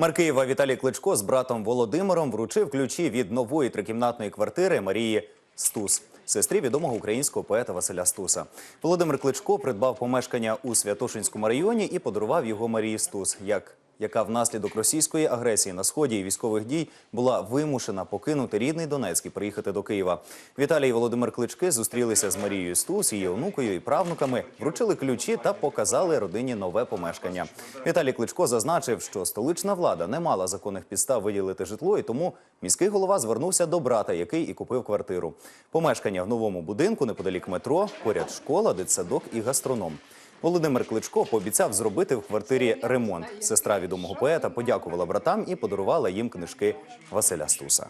Мер Києва Віталій Кличко з братом Володимиром вручив ключі від нової трикімнатної квартири Марії Стус, сестрі відомого українського поета Василя Стуса. Володимир Кличко придбав помешкання у Святошинському районі і подарував його Марії Стус, як яка внаслідок російської агресії на сході і військових дій була вимушена покинути рідний Донецьк і приїхати до Києва. Віталій і Володимир Клички зустрілися з Марією Стус, її онукою і правнуками, вручили ключі та показали родині нове помешкання. Віталій Кличко зазначив, що столична влада не мала законних підстав виділити житло, і тому міський голова звернувся до брата, який і купив квартиру. Помешкання в новому будинку неподалік метро, поряд школа, дитсадок і гастроном. Володимир Кличко пообіцяв зробити в квартирі ремонт. Сестра відомого поета подякувала братам і подарувала їм книжки Василя Стуса.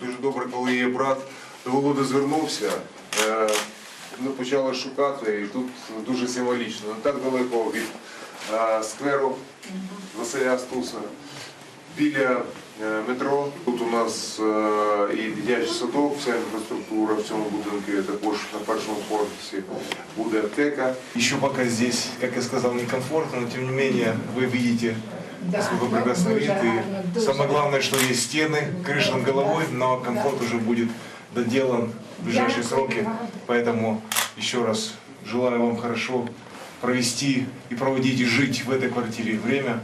Дуже добре, коли є брат. До Володи звернувся, е, ми почали шукати, і тут дуже символічно. Не так далеко від е, скверу Василя Стуса, біля метро. Тут у нас е, і дитячий садок, вся інфраструктура в цьому будинку, також на першому поверсі буде аптека. Еще пока здесь, как я сказал, некомфортно, но тем не менее вы видите, Да, насколько ну, прекрасный дуже вид. гарно, И дуже. самое главное, что есть стены, крыша над головой, но комфорт уже будет доделан в ближайшие Дякую сроки. вам. Поэтому еще раз желаю вам хорошо провести и проводить и жить в этой квартире время.